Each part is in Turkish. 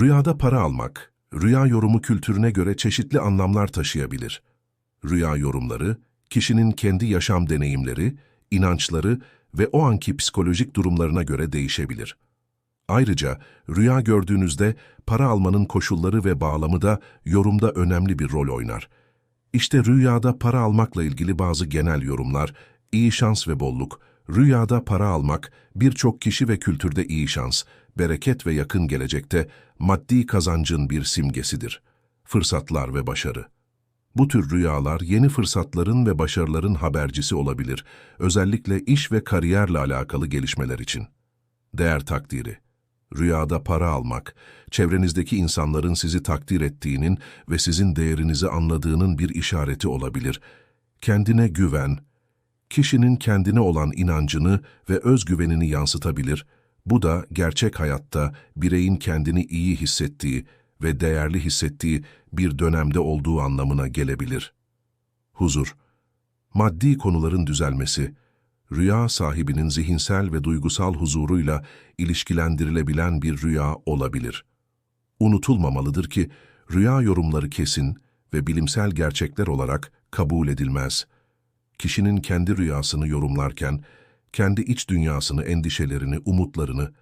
Rüyada para almak, rüya yorumu kültürüne göre çeşitli anlamlar taşıyabilir. Rüya yorumları, kişinin kendi yaşam deneyimleri, inançları ve o anki psikolojik durumlarına göre değişebilir. Ayrıca rüya gördüğünüzde para almanın koşulları ve bağlamı da yorumda önemli bir rol oynar. İşte rüyada para almakla ilgili bazı genel yorumlar, iyi şans ve bolluk. Rüyada para almak, birçok kişi ve kültürde iyi şans, bereket ve yakın gelecekte maddi kazancın bir simgesidir. Fırsatlar ve başarı. Bu tür rüyalar yeni fırsatların ve başarıların habercisi olabilir, özellikle iş ve kariyerle alakalı gelişmeler için. Değer takdiri. Rüyada para almak, çevrenizdeki insanların sizi takdir ettiğinin ve sizin değerinizi anladığının bir işareti olabilir. Kendine güven, kişinin kendine olan inancını ve özgüvenini yansıtabilir. Bu da gerçek hayatta bireyin kendini iyi hissettiği ve değerli hissettiği bir dönemde olduğu anlamına gelebilir. Huzur, maddi konuların düzelmesi, rüya sahibinin zihinsel ve duygusal huzuruyla ilişkilendirilebilen bir rüya olabilir. Unutulmamalıdır ki rüya yorumları kesin ve bilimsel gerçekler olarak kabul edilmez. Kişinin kendi rüyasını yorumlarken, kendi iç dünyasını, endişelerini, umutlarını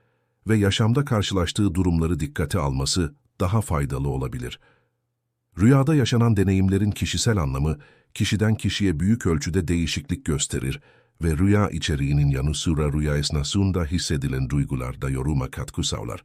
ve yaşamda karşılaştığı durumları dikkate alması daha faydalı olabilir. Rüyada yaşanan deneyimlerin kişisel anlamı, kişiden kişiye büyük ölçüde değişiklik gösterir ve rüya içeriğinin yanı sıra rüya esnasında hissedilen duygularda yoruma katkı sağlar.